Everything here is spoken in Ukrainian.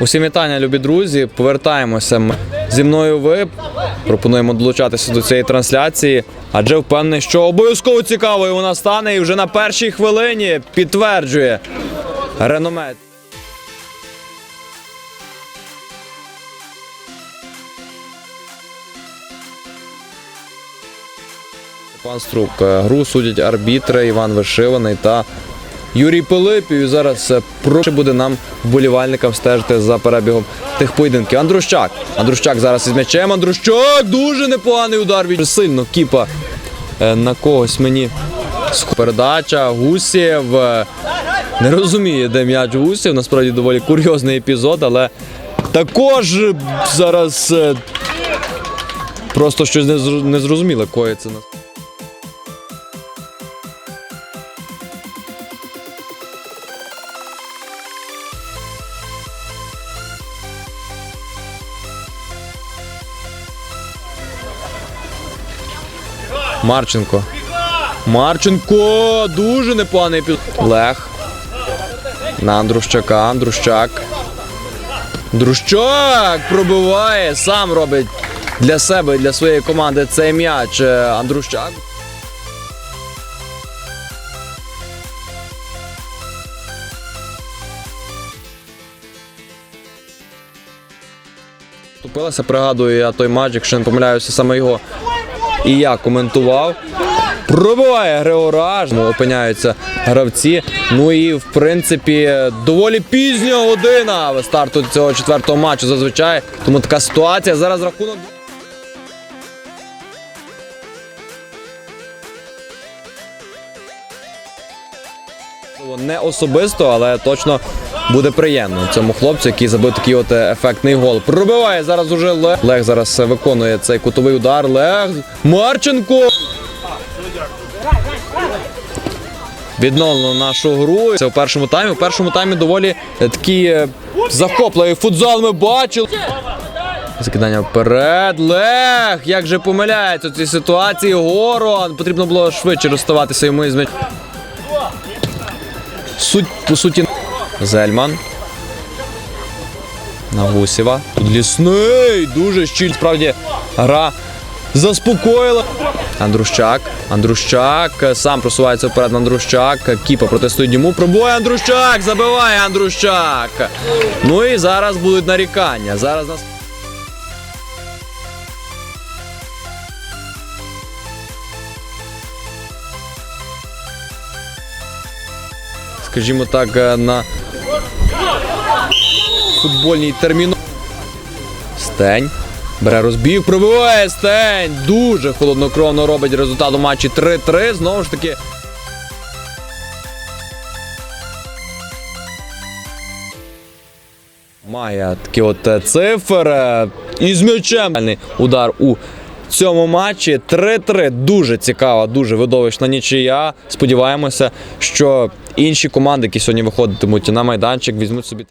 Усім вітання, любі друзі. Повертаємося ми зі мною. Ви пропонуємо долучатися до цієї трансляції, адже впевнений, що обов'язково цікавою вона стане і вже на першій хвилині підтверджує реноме. Пан Струк. Е, Гру судять арбітри Іван Вишиваний та Юрій Пилипів. І зараз е, проще буде нам вболівальникам стежити за перебігом тих поєдинків. Андрущак. Андрущак зараз із м'ячем. Андрущак дуже непоганий удар. Від сильно кіпа е, на когось мені. Передача Гусєв. е, Не розуміє, де м'яч Гусєв. Насправді доволі курйозний епізод, але також зараз просто щось незрозуміле коїться. на Марченко. Марченко! Дуже непоганий епізод. Лех. На Андрущака. Андрущак. Андрущак пробиває. Сам робить для себе і для своєї команди цей м'яч. Е, Андрущак. Тупилася, пригадую я той матч, якщо не помиляюся, саме його і я коментував. Пробиває Григораж, ну, опиняються гравці. Ну і в принципі доволі пізня година старту цього четвертого матчу зазвичай. Тому така ситуація. Зараз рахунок. Не особисто, але точно буде приємно цьому хлопцю, який забив такий от е, ефектний гол. Пробиває зараз уже Лег. Лег зараз е, виконує цей кутовий удар. Лег Марченко. Відновлено нашу гру. Це в першому таймі. У першому таймі доволі е, такий е, футзал. Ми бачили. Закидання вперед. Лег! Як же помиляється у цій ситуації. Горон. Потрібно було швидше розставатися йому м'яч. Суть, по суті, Зельман. На Гусєва. Тут лісний. Дуже щіль. Справді гра заспокоїла. Андрущак. Андрущак. Сам просувається вперед Андрущак. Кіпа протестує йому. Пробує Андрущак. Забиває Андрущак. Ну і зараз будуть нарікання. Зараз нас. Скажімо так, е, на футбольній терміно. Стень. Бере розбіг, пробиває Стень. Дуже холоднокровно робить результат у матчі 3-3. Знову ж таки. Має такі от е, цифр. е, І з м'ячем. Удар у цьому матчі 3-3. Дуже цікава, дуже видовищна нічия. Сподіваємося, що інші команди, які сьогодні виходитимуть на майданчик, візьмуть собі.